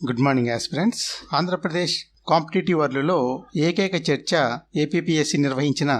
Good morning aspirants Andhra Pradesh competitive వర్లులో ఏకైక చర్చ APPSC నిర్వహించిన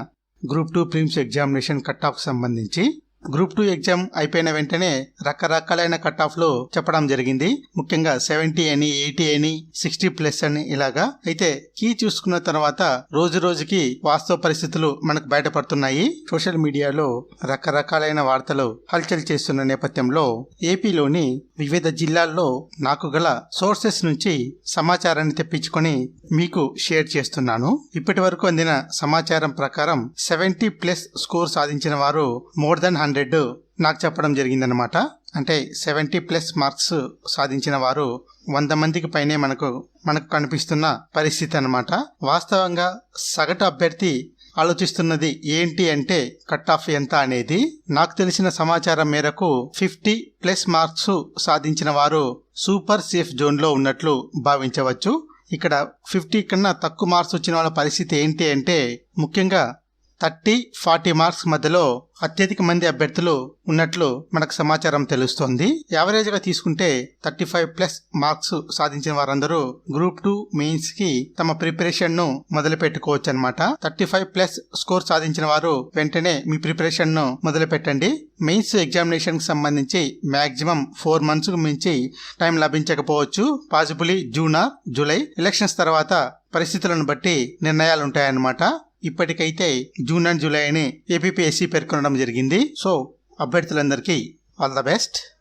group two prelims examination cut off సంబంధించి group two exam అయిపోయిన వెంటనే రకరకాలైన కట్ ఆఫ్లు చెప్పడం జరిగింది. ముఖ్యంగా సెవెంటీ అని ఎయిటీ అని సిక్స్టీ ప్లస్ అని ఇలాగా. అయితే కీ చూసుకున్న తర్వాత రోజు రోజుకి వాస్తవ పరిస్థితులు మనకు బయటపడుతున్నాయి. సోషల్ మీడియాలో రకరకాలైన వార్తలు హల్చల్ చేస్తున్న నేపథ్యంలో ఏపీలోని వివిధ జిల్లాల్లో నాకు గల సోర్సెస్ నుంచి సమాచారాన్ని తెప్పించుకొని మీకు షేర్ చేస్తున్నాను. ఇప్పటి వరకు అందిన సమాచారం ప్రకారం సెవెంటీ ప్లస్ స్కోర్ సాధించిన వారు మోర్ దెన్ హండ్రెడ్ నాకు చెప్పడం జరిగిందనమాట అంటే సెవెంటీ ప్లస్ మార్క్స్ సాధించిన వారు వంద మందికి పైనే మనకు మనకు కనిపిస్తున్న పరిస్థితి అన్నమాట. వాస్తవంగా సగటు అభ్యర్థి ఆలోచిస్తున్నది ఏంటి అంటే కట్ ఆఫ్ ఎంత అనేది. నాకు తెలిసిన సమాచారం మేరకు ఫిఫ్టీ ప్లస్ మార్క్స్ సాధించిన వారు సూపర్ సేఫ్ జోన్లో ఉన్నట్లు భావించవచ్చు. ఇక్కడ ఫిఫ్టీ కన్నా తక్కువ మార్క్స్ వచ్చిన వాళ్ళ పరిస్థితి ఏంటి అంటే ముఖ్యంగా థర్టీ ఫార్టీ మార్క్స్ మధ్యలో అత్యధిక మంది అభ్యర్థులు ఉన్నట్లు మనకు సమాచారం తెలుస్తోంది. యావరేజ్గా తీసుకుంటే థర్టీ ఫైవ్ ప్లస్ మార్క్స్ సాధించిన వారందరూ గ్రూప్ టూ మెయిన్స్కి తమ ప్రిపరేషన్ను మొదలు పెట్టుకోవచ్చు అనమాట థర్టీ ఫైవ్ ప్లస్ స్కోర్ సాధించిన వారు వెంటనే మీ ప్రిపరేషన్ను మొదలు పెట్టండి మెయిన్స్ ఎగ్జామినేషన్కి సంబంధించి మాక్సిమం ఫోర్ మంత్స్కు మించి టైం లభించకపోవచ్చు. పాసిబుల్లీ జూన్ జూలై ఎలక్షన్స్ తర్వాత పరిస్థితులను బట్టి నిర్ణయాలు ఉంటాయన్నమాట ఇప్పటికైతే జూన్ అండ్ జూలై అని ఏపీపీఎస్సీ పేర్కొనడం జరిగింది. సో అభ్యర్థులందరికీ ఆల్ ద బెస్ట్.